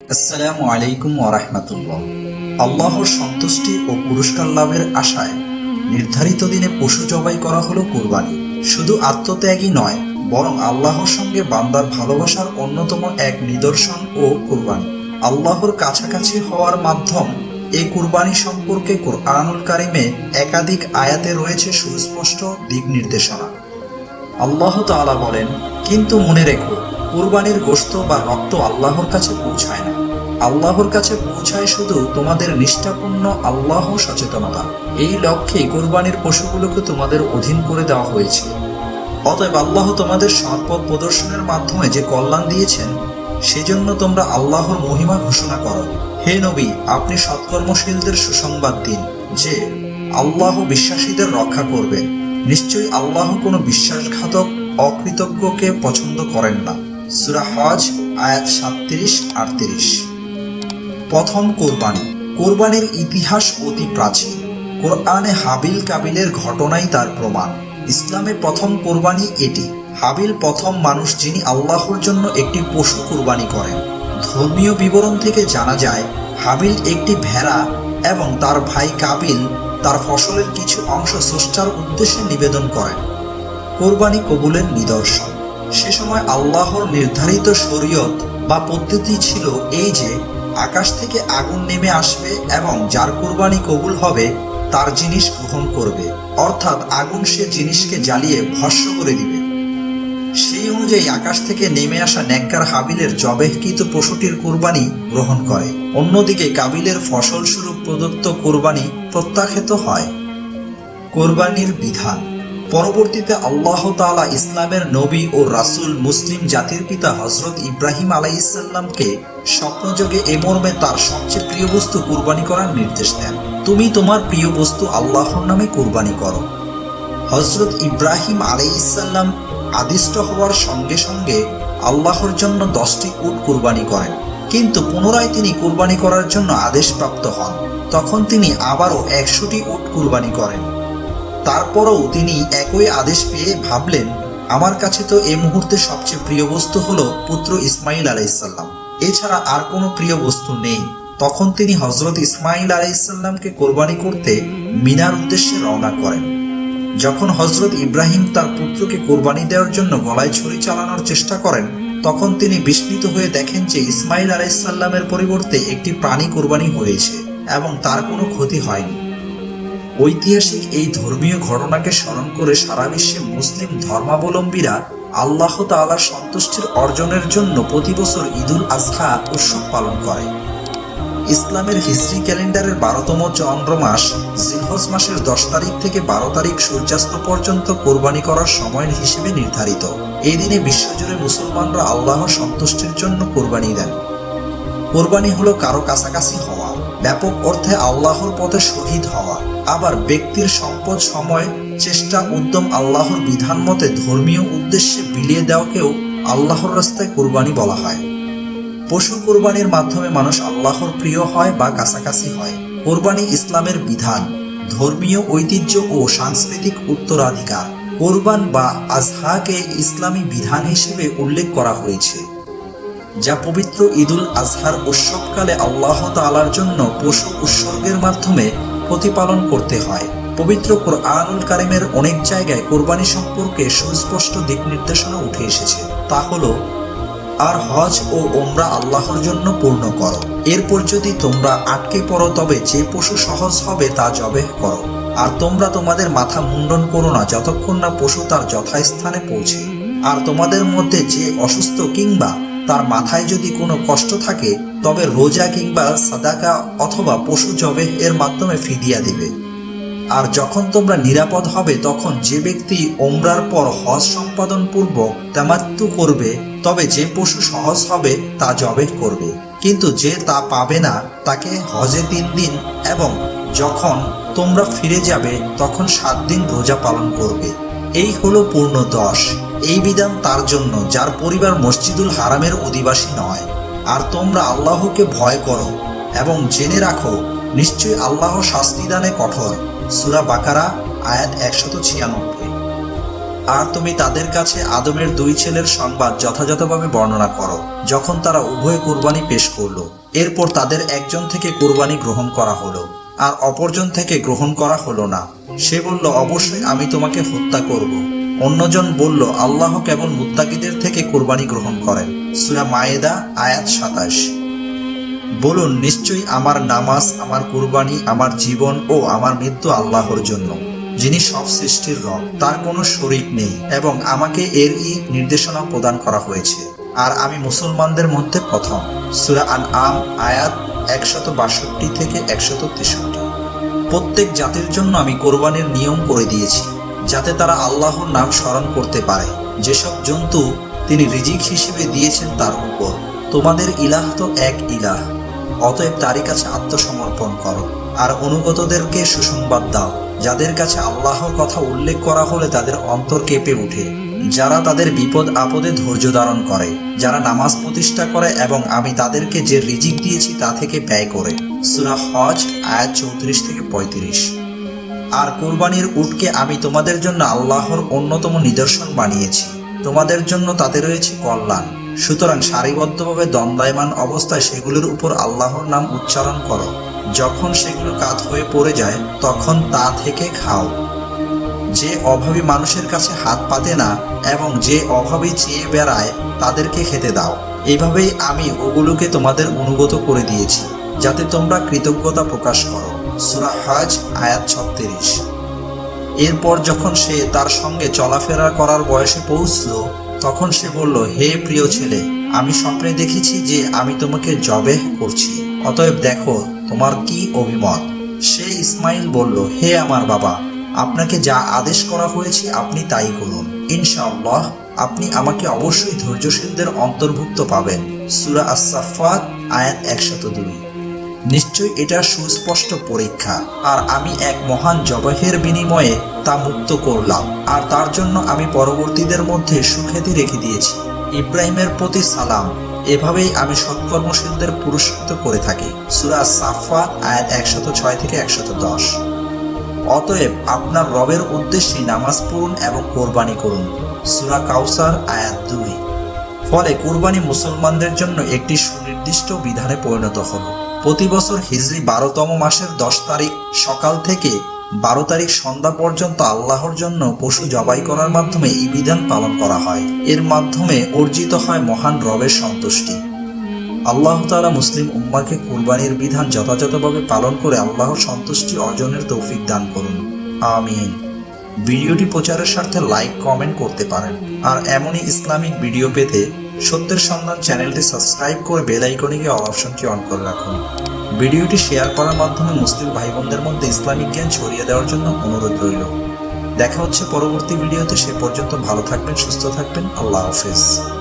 আসসালামু আলাইকুম ওরহমতুল্লাহ আল্লাহর সন্তুষ্টি ও পুরস্কার লাভের আশায় নির্ধারিত দিনে পশু জবাই করা হলো কুরবানি। শুধু আত্মত্যাগই নয়, বরং আল্লাহর সঙ্গে বান্দার ভালোবাসার অন্যতম এক নিদর্শন ও কুরবানি। আল্লাহর কাছাকাছি হওয়ার মাধ্যম এই কুরবানি সম্পর্কে কোরআনুল কারিমে একাধিক আয়াতে রয়েছে সুস্পষ্ট দিক নির্দেশনা। আল্লাহ তাআলা বলেন, কিন্তু মনে রেখো কুরবানির গোশত বা রক্ত আল্লাহর কাছে পৌঁছায় না। আল্লাহর কাছে পৌঁছায় শুধু তোমাদের নিষ্ঠাপূর্ণ আল্লাহ সচেতনতা। এই লক্ষ্যে কুরবানির পশুগুলোকে তোমাদের অধীন করে দেওয়া হয়েছে। অতএব আল্লাহ তোমাদের সম্পদ প্রদর্শনের মাধ্যমে যে কল্যাণ দিয়েছেন, সেজন্য তোমরা আল্লাহর মহিমা ঘোষণা করো। হে নবী, আপনি সৎকর্মশীলদের সুসংবাদ দিন যে আল্লাহ বিশ্বাসীদের রক্ষা করবেন। নিশ্চয়ই আল্লাহ কোনো বিশ্বাসঘাতক, অকৃতজ্ঞকে পছন্দ করেন না। সুরা হজ, আয়াত সাতত্রিশ, আটত্রিশ। প্রথম কোরবানি। কোরবানির ইতিহাস অতি প্রাচীন। কোরআনে হাবিল কাবিলের ঘটনাই তার প্রমাণ। ইসলামে প্রথম কোরবানি এটি। হাবিল প্রথম মানুষ যিনি আল্লাহর জন্য একটি পশু কোরবানি করেন। ধর্মীয় বিবরণ থেকে জানা যায়, হাবিল একটি ভেড়া এবং তার ভাই কাবিল তার ফসলের কিছু অংশ স্রষ্টার উদ্দেশ্যে নিবেদন করেন। কোরবানি কবুলের নিদর্শন। সে সময় আল্লাহর নির্ধারিত শরীয়ত বা পদ্ধতি ছিল এই যে, আকাশ থেকে আগুন নেমে আসবে এবং যার কোরবানি কবুল হবে, তার জিনিস গ্রহণ করবে। অর্থাৎ আগুন সে জিনিসকে জ্বালিয়ে ভস্য করে দিবে। সেই অনুযায়ী আকাশ থেকে নেমে আসা নেককার হাবিলের জবেহকৃত পশুটির কোরবানি গ্রহণ করে। অন্যদিকে কাবিলের ফসল স্বরূপ প্রদত্ত কোরবানি প্রত্যাখ্যাত হয়। কোরবানির বিধান। পরবর্তীতে আল্লাহ তাআলা ইসলামের নবী ও রাসূল মুসলিম জাতির পিতা হজরত ইব্রাহিম আলাইসাল্লামকে স্বপ্নযোগে এ মর্মে তার সবচেয়ে প্রিয় বস্তু কুরবানি করার নির্দেশ দেন। তুমি তোমার প্রিয় বস্তু আল্লাহর নামে কুরবানি করো। হজরত ইব্রাহিম আলাইসাল্লাম আদিষ্ট হওয়ার সঙ্গে সঙ্গে আল্লাহর জন্য দশটি উট কুরবানি করেন। কিন্তু পুনরায় তিনি কুরবানি করার জন্য আদেশপ্রাপ্ত হন। তখন তিনি আবারও একশোটি উট কুরবানি করেন। তারপরও তিনি একই আদেশ পেয়ে ভাবলেন, আমার কাছে তো এই মুহূর্তে সবচেয়ে প্রিয় বস্তু হলো পুত্র ইসমাইল আলাইসাল্লাম এছাড়া আর কোনো প্রিয় বস্তু নেই। তখন তিনি হজরত ইসমাইল আলাইসাল্লামকে কোরবানি করতে মিনার উদ্দেশ্যে রওনা করেন। যখন হজরত ইব্রাহিম তার পুত্রকে কোরবানি দেওয়ার জন্য গলায় ছুরি চালানোর চেষ্টা করেন, তখন তিনি বিস্মিত হয়ে দেখেন যে ইসমাইল আলাইসাল্লামের পরিবর্তে একটি প্রাণী কোরবানি হয়েছে এবং তার কোনো ক্ষতি হয়নি। ঐতিহাসিক এই ধর্মীয় ঘটনাকে স্মরণ করে সারা বিশ্বে মুসলিম ধর্মাবলম্বীরা আল্লাহ তাআলার সন্তুষ্টির অর্জনের জন্য প্রতি বছর ঈদুল আজহা উৎসব পালন করে। ইসলামের হিজরি ক্যালেন্ডারের বারোতম চন্দ্র মাস জিলহজ মাসের দশ তারিখ থেকে বারো তারিখ সূর্যাস্ত পর্যন্ত কোরবানি করার সময় হিসেবে নির্ধারিত। এই দিনে বিশ্বজুড়ে মুসলমানরা আল্লাহ সন্তুষ্টির জন্য কোরবানি দেন। কোরবানি হলো কারও কাছাকাছি হওয়া। ব্যাপক অর্থে আল্লাহর পথে শহীদ হওয়া, আবার ব্যক্তির সম্পদ সময়, চেষ্টা, উদ্যম আল্লাহর বিধান মতে ধর্মীয় উদ্দেশ্যে বিলিয়ে দেওয়াকেও আল্লাহর রাস্তায় কোরবানি বলা হয়। পশু কোরবানির মাধ্যমে মানুষ আল্লাহর প্রিয় হয় বা কাছাকাছি হয়। কোরবানি ইসলামের বিধান, ধর্মীয় ঐতিহ্য ও সাংস্কৃতিক উত্তরাধিকার। কোরবান বা আজহাকে ইসলামী বিধান হিসেবে উল্লেখ করা হয়েছে। যা পবিত্র ঈদুল আজহার উৎসবকালে আল্লাহ তাআলার জন্য পশু উৎসর্গের মাধ্যমে প্রতিপালন করতে হয়। পবিত্র কোরআনুল কারিমের অনেক জায়গায় কোরবানি সম্পর্কে সুস্পষ্ট দিক নির্দেশনা উঠে এসেছে। তা হলো, আর হজ ও ওমরা আল্লাহর জন্য পূর্ণ করো। এরপর যদি তোমরা আটকে পড়ো, তবে যে পশু সহজ হবে তা জবেহ করো। আর তোমরা তোমাদের মাথা মুন্ডন করো না যতক্ষণ না পশু তার যথাস্থানে পৌঁছে। আর তোমাদের মধ্যে যে অসুস্থ কিংবা তার মাথায় যদি কোনো কষ্ট থাকে, তবে রোজা কিংবা সাদাকা অথবা পশু জবেহ এর মাধ্যমে ফিদিয়া দিবে। আর যখন তোমরা নিরাপদ হবে, তখন যে ব্যক্তি ওমরার পর হজ সম্পাদন পূর্বক তামাত্তু করবে, তবে যে পশু সহজ হবে, তা জবেহ করবে। কিন্তু যে তা পাবে না, তাকে হজে তিন দিন এবং যখন তোমরা ফিরে যাবে, তখন সাত দিন রোজা পালন করবে। এই হলো পূর্ণ দশ। এই বিধান তার জন্য, যার পরিবার মসজিদুল হারামের অধিবাসী নয়। আর তোমরা আল্লাহকে ভয় করো এবং জেনে রাখো, নিশ্চয়ই আল্লাহ শাস্তিদানে কঠোর। সুরা বাকারা, আয়াত একশত ছিয়ানব্বই। আর তুমি তাদের কাছে আদমের দুই ছেলের সংবাদ যথাযথভাবে বর্ণনা করো, যখন তারা উভয় কুরবানি পেশ করল। এরপর তাদের একজন থেকে কুরবানি গ্রহণ করা হলো, আর অপরজন থেকে গ্রহণ করা হলো না। সে বলল, অবশ্যই আমি তোমাকে হত্যা করব। অন্যজন বলল, আল্লাহ কেবল মুত্তাকিদের থেকে কুরবানি গ্রহণ করেন। সুরা মায়েদা, আয়াত সাতাশ। বলুন, নিশ্চয়ই আমার নামাজ, আমার কুরবানি, আমার জীবন ও আমার মৃত্যু আল্লাহর জন্য, যিনি সব সৃষ্টির রব, তার কোনো শরিক নেই এবং আমাকে এরই নির্দেশনা প্রদান করা হয়েছে। আর আমি মুসলমানদের মধ্যে প্রথম। সুরা আন আম আয়াত একশত বাষট্টি থেকে একশত তেষট্টি। প্রত্যেক জাতির জন্য আমি কোরবানির নিয়ম করে দিয়েছি, যাতে তারা আল্লাহর নাম স্মরণ করতে পারে। যেসব জন্তু তিনি রিজিক হিসেবে দিয়েছেন তার উপর। তোমাদের ইলাহ তো এক ইলাহ, অতএব তারই কাছে আত্মসমর্পণ করো। আর অনুগতদেরকে সুসংবাদ দাও, যাদের কাছে আল্লাহর কথা উল্লেখ করা হলে তাদের অন্তর কেঁপে ওঠে। যারা তাদের বিপদ আপদে ধৈর্য ধারণ করে, যারা নামাজ প্রতিষ্ঠা করে এবং আমি তাদেরকে যে রিজিক দিয়েছি তা থেকে ব্যয় করে। সুরা হজ, আয়াত চৌত্রিশ থেকে পঁয়ত্রিশ। আর কোরবানির উটকে আমি তোমাদের জন্য আল্লাহর অন্যতম নিদর্শন বানিয়েছি। তোমাদের জন্য তাতে রয়েছে কল্যাণ। সুতরাং সারিবদ্ধভাবে দ্বন্দ্বায়মান অবস্থায় সেগুলোর উপর আল্লাহর নাম উচ্চারণ করো। যখন সেগুলো কাত হয়ে পড়ে যায়, তখন তা থেকে খাও। যে অভাবী মানুষের কাছে হাত পাতে না এবং যে অভাবী চেয়ে বেড়ায়, তাদেরকে খেতে দাও। এভাবেই আমি ওগুলোকে তোমাদের অনুগত করে দিয়েছি। যাতে তোমরা কৃতজ্ঞতা প্রকাশ করো। সুরা হজ, আয়াত ছত্রিশ। এরপর যখন সে তার সঙ্গে চলাফেরা করার বয়সে পৌঁছল, তখন সে বলল, হে প্রিয় ছেলে, আমি স্বপ্নে দেখেছি যে আমি তোমাকে জবেহ করছি। অতএব দেখো তোমার কি অভিমত। সে ইসমাইল বলল, হে আমার বাবা, আপনাকে যা আদেশ করা হয়েছে আপনি তাই করুন। ইনশাআল্লাহ, আপনি আমাকে অবশ্যই ধৈর্যশীলদের অন্তর্ভুক্ত পাবেন। সুরা আসাফাত আয়াত একশত দুই। নিশ্চয়ই এটা সুস্পষ্ট পরীক্ষা। আর আমি এক মহান জবাহের বিনিময়ে তা মুক্ত করলাম। আর তার জন্য আমি পরবর্তীদের মধ্যে সুখ্যাতি রেখে দিয়েছি। ইব্রাহিমের প্রতি সালাম। এভাবেই আমি সৎকর্মশীলদের পুরস্কৃত করে থাকি। সুরা সাফা আয়াত একশত ছয় থেকে একশত দশ। অতএব আপনার রবের উদ্দেশ্যে নামাজ পড়ুন এবং কোরবানি করুন। সুরা কাউসার, আয়াত দুই। ফলে কোরবানি মুসলমানদের জন্য একটি সুনির্দিষ্ট বিধানে পরিণত হলো প্রতি বছর হিজরি বারোতম মাসের দশ তারিখ সকাল থেকে বারো তারিখ সন্ধ্যা পর্যন্ত আল্লাহর জন্য পশু জবাই করার মাধ্যমে এই বিধান পালন করা হয়। এর মাধ্যমে অর্জিত হয় মহান রবের সন্তুষ্টি। আল্লাহ তাআলা মুসলিম উম্মাকে কুরবানির বিধান যথাযথভাবে পালন করে আল্লাহর সন্তুষ্টি অর্জনের তৌফিক দান করুন। আমিন। ভিডিওটি প্রচারের স্বার্থে লাইক, কমেন্ট করতে পারেন। আর এমনই ইসলামিক ভিডিও পেতে সত্যের সন্ধান চ্যানেলটি সাবস্ক্রাইব করে বেল আইকনে গিয়ে অল অপশনটি অন করে রাখুন। ভিডিওটি শেয়ার করার মাধ্যমে মুসলিম ভাই বোনদের মধ্যে ইসলামিক জ্ঞান ছড়িয়ে দেওয়ার জন্য অনুরোধ রইল। দেখা হচ্ছে পরবর্তী ভিডিওতে, সে পর্যন্ত ভালো থাকবেন, সুস্থ থাকবেন, আল্লাহ হাফেজ।